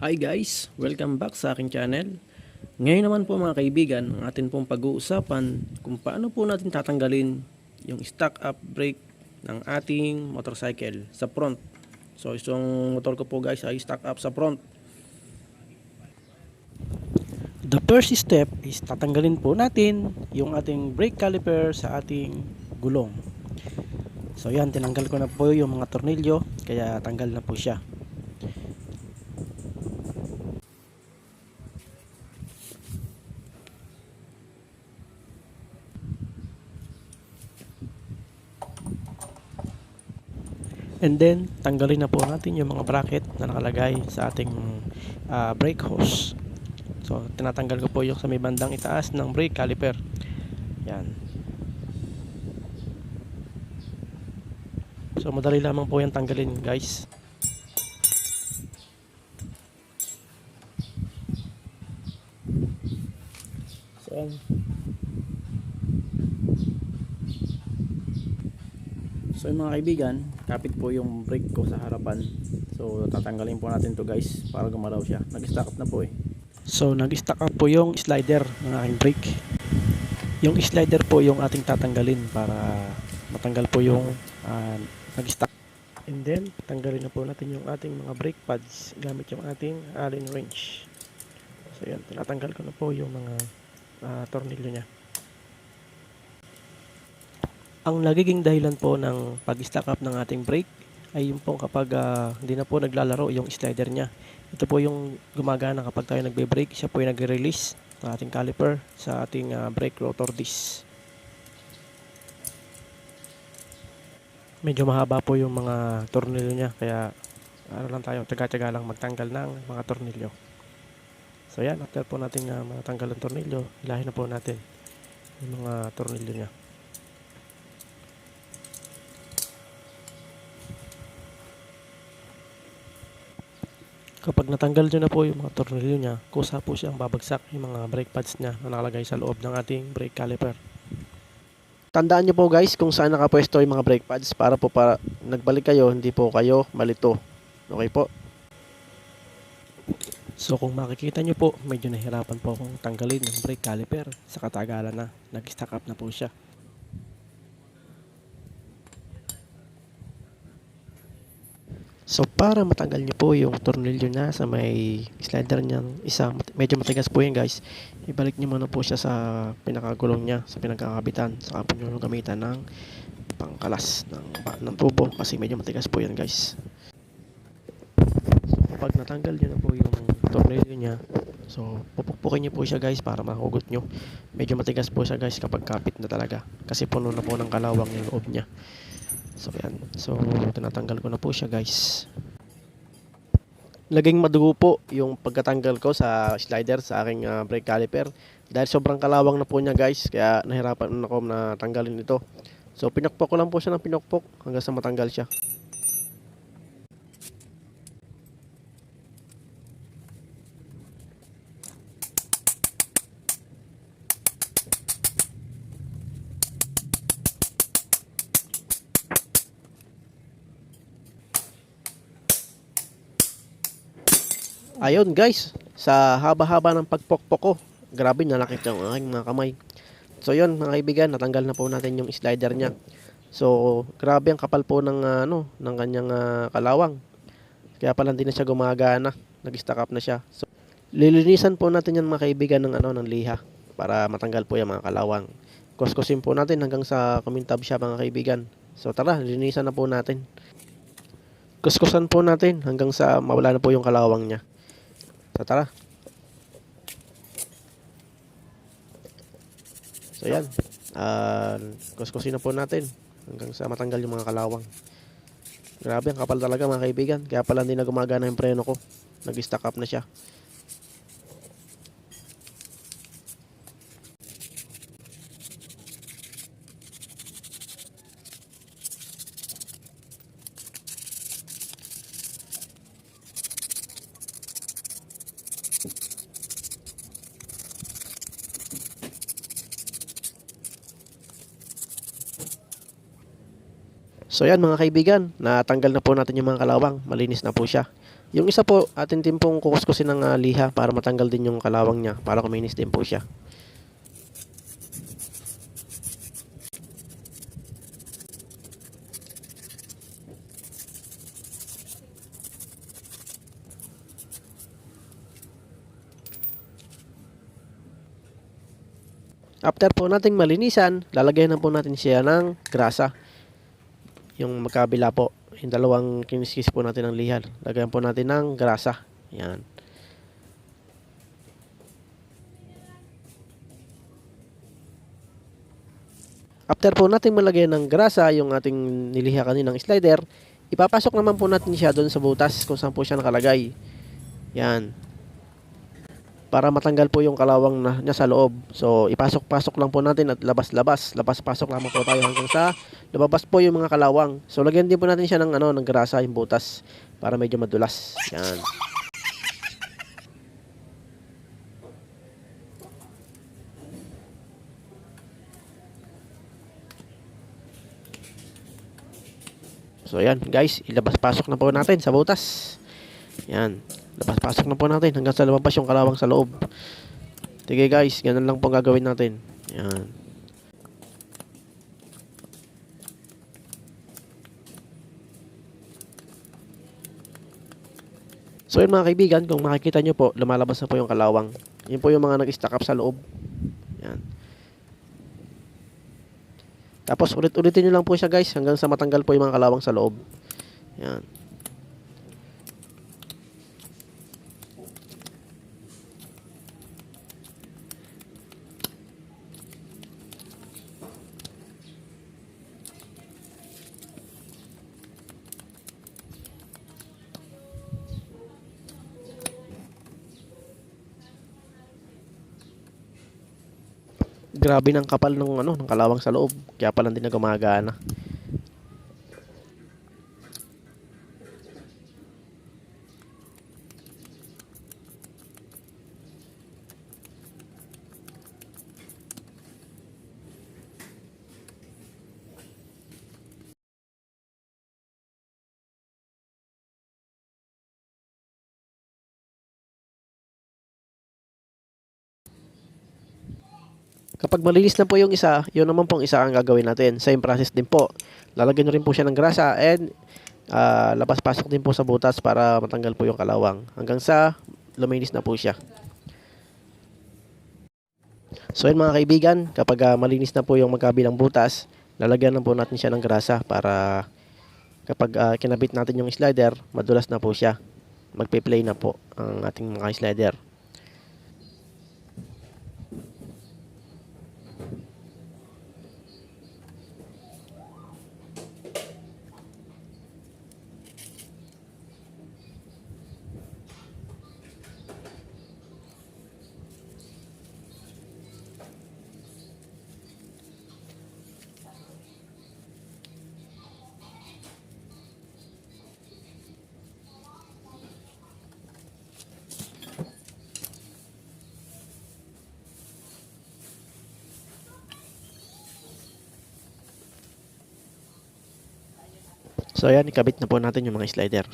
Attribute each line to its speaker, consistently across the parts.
Speaker 1: Hi guys! Welcome back sa aking channel. Ngayon naman po mga kaibigan, ang atin pong pag-uusapan kung paano po natin tatanggalin yung stock up brake ng ating motorcycle sa front. So isang motor ko po guys ay stock up sa front. The first step is tatanggalin po natin yung ating brake caliper sa ating gulong. So yan, tinanggal ko na po yung mga tornilyo, kaya tanggal na po siya. And then, tanggalin na po natin yung mga bracket na nakalagay sa ating ah, brake hose. So, tinatanggal ko po yung sa may bandang itaas ng brake caliper. Yan. So, madali lamang po yung tanggalin, guys. So, yan. So mga kaibigan, kapit po yung brake ko sa harapan. So tatanggalin po natin to guys para gumalaw siya. Nag-stack up na po eh. So nag-stack up po yung slider ng aking brake. Yung slider po yung ating tatanggalin para matanggal po yung ah, nag-stack. And then tanggalin na po natin yung ating mga brake pads gamit yung ating Allen wrench. So yan, tinatanggal ko na po yung mga ah, tornilyo niya. Ang nagiging dahilan po ng pag-stack up ng ating brake ay yung po kapag ah, hindi na po naglalaro yung slider niya. Ito po yung gumagana kapag tayo nagbe-brake, siya po yung nagre-release ng ating caliper sa ating ah, brake rotor disc. Medyo mahaba po yung mga tornilyo niya kaya ano lang tayo, taga-taga lang magtanggal ng mga tornilyo. So yan, after po natin uh, matanggal ang tornilyo, hilahin na po natin yung mga tornilyo niya. Kapag natanggal nyo na po yung mga tornilyo niya, kusa po siyang babagsak yung mga brake pads niya na nakalagay sa loob ng ating brake caliper. Tandaan nyo po guys kung saan nakapwesto yung mga brake pads para po para nagbalik kayo, hindi po kayo malito. Okay po? So kung makikita nyo po, medyo nahirapan po akong tanggalin yung brake caliper sa katagalan na nag-stack up na po siya. So para matanggal niyo po yung tornilyo na sa may slider niyang isa, medyo matigas po yan guys. Ibalik niyo muna po siya sa pinakagulong niya, sa pinagkakabitan. Saka po niyo gamitan ng pangkalas ng, ng tubo kasi medyo matigas po yan guys. So, pag natanggal niyo na po yung tornilyo niya, so pupukpukin niyo po siya guys para mahugot niyo. Medyo matigas po siya guys kapag kapit na talaga kasi puno na po ng kalawang yung loob niya. So yan. So tinatanggal ko na po siya guys. Laging madugo po yung pagkatanggal ko sa slider sa aking ah, brake caliper. Dahil sobrang kalawang na po niya guys. Kaya nahirapan na ako na tanggalin ito. So pinokpok ko lang po siya ng pinokpok hanggang sa matanggal siya. Ayun guys, sa haba-haba ng pagpokpok ko, grabe nanakit yung aking mga kamay. So yun mga kaibigan, natanggal na po natin yung slider niya. So grabe ang kapal po ng ah, ano, ng kanyang ah, kalawang. Kaya pala hindi na siya gumagana, nag-stack up na siya. So lilinisan po natin yan mga kaibigan ng ano ng liha para matanggal po yung mga kalawang. Kuskusin po natin hanggang sa kumintab siya mga kaibigan. So tara, linisan na po natin. Kuskusan po natin hanggang sa mawala na po yung kalawang niya. So tara. So yan. Ah, kuskusin na po natin hanggang sa matanggal yung mga kalawang. Grabe, ang kapal talaga mga kaibigan. Kaya pala hindi na gumagana yung preno ko. Nag-stack up na siya. So yan mga kaibigan, natanggal na po natin yung mga kalawang. Malinis na po siya. Yung isa po, atin din pong kukuskusin ng ah, liha para matanggal din yung kalawang niya, para kuminis din po siya. After po nating malinisan, lalagyan na po natin siya ng grasa. Yung magkabila po, yung dalawang kiniskis po natin ng lihal. Lagyan po natin ng grasa. Yan. After po natin malagay ng grasa yung ating niliha kaninang slider, ipapasok naman po natin siya doon sa butas kung saan po siya nakalagay. Yan. Para matanggal po yung kalawang na, niya sa loob. So, ipasok-pasok lang po natin at labas-labas. Labas-pasok lamang po tayo hanggang sa lumabas po yung mga kalawang. So, lagyan din po natin siya ng, ano, ng grasa, yung butas para medyo madulas. Yan. So ayan guys, ilabas-pasok na po natin sa butas. Yan. Labas-pasok na po natin hanggang sa lumabas yung kalawang sa loob. Sige guys, ganun lang po gagawin natin. Yan. So yun mga kaibigan, kung makikita nyo po, lumalabas na po yung kalawang. Yun po yung mga nag-stack up sa loob. Yan. Tapos ulit-ulitin nyo lang po siya guys hanggang sa matanggal po yung mga kalawang sa loob. Yan. Grabe ng kapal ng ano, ng kalawang sa loob. Kaya pala hindi na gumagana. Kapag malinis na po yung isa, yun naman pong isa ang gagawin natin. Same process din po. Lalagyan nyo rin po siya ng grasa and ah, labas-pasok din po sa butas para matanggal po yung kalawang. Hanggang sa luminis na po siya. So yun mga kaibigan, kapag ah, malinis na po yung magkabilang butas, lalagyan na po natin siya ng grasa para kapag ah, kinabit natin yung slider, madulas na po siya. Magpe-play na po ang ating mga slider. So ayan, ikabit na po natin yung mga slider.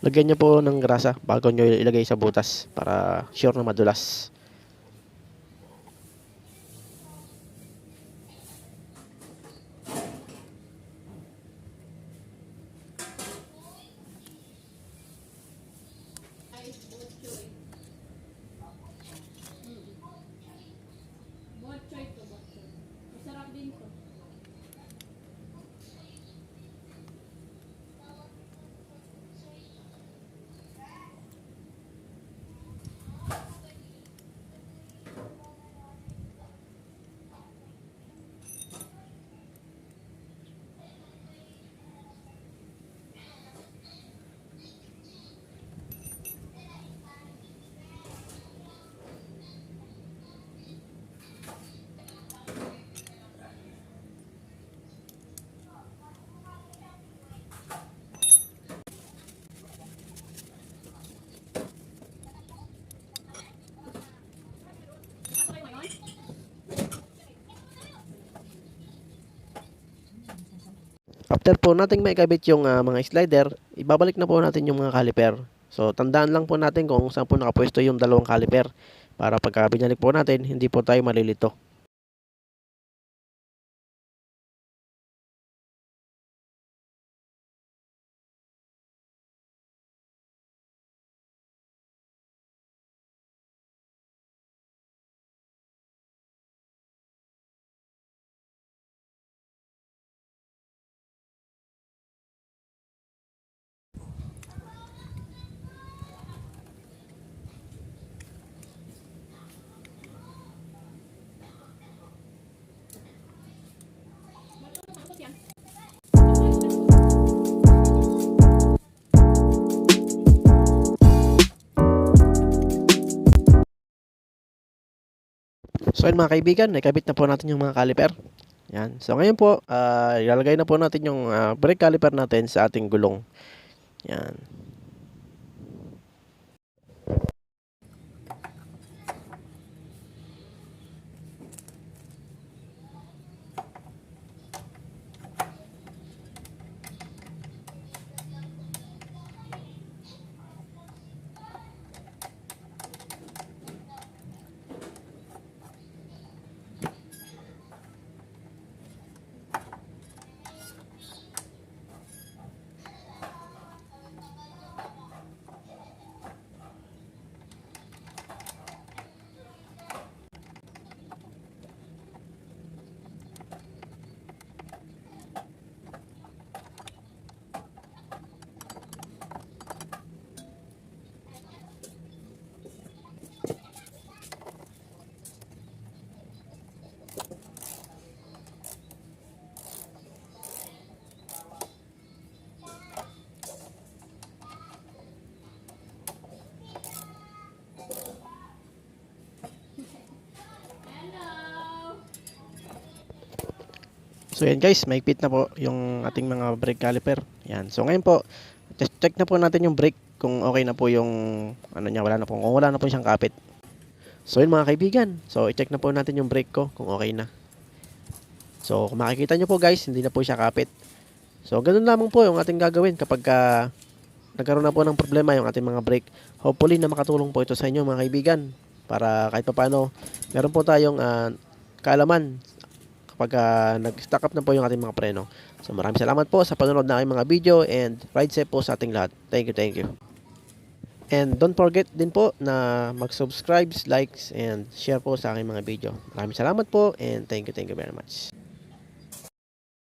Speaker 1: Lagyan nyo po ng grasa bago nyo ilagay sa butas para sure na madulas. After po nating maikabit yung ah, mga slider, ibabalik na po natin yung mga caliper. So, tandaan lang po natin kung saan po nakapwesto yung dalawang caliper para pagka binalik po natin, hindi po tayo malilito. So yun mga kaibigan, nakabit na po natin yung mga caliper. Yan. So ngayon po, ah, ilalagay na po natin yung ah, brake caliper natin sa ating gulong. Yan. So yan guys, maigpit na po yung ating mga brake caliper. Yan. So ngayon po, just check na po natin yung brake kung okay na po yung ano niya, wala na po. Kung wala na po siyang kapit. So yun mga kaibigan. So i-check na po natin yung brake ko kung okay na. So kung makikita nyo po guys, hindi na po siya kapit. So ganun lamang po yung ating gagawin kapag ka nagkaroon na po ng problema yung ating mga brake. Hopefully na makatulong po ito sa inyo mga kaibigan. Para kahit pa paano, meron po tayong ah, kaalaman kapag ah, nag-stack up na po yung ating mga preno. So maraming salamat po sa panonood ng aking mga video and ride safe po sa ating lahat. Thank you, thank you. And don't forget din po na mag-subscribe, likes, and share po sa aking mga video. Maraming salamat po and thank you, thank you very much.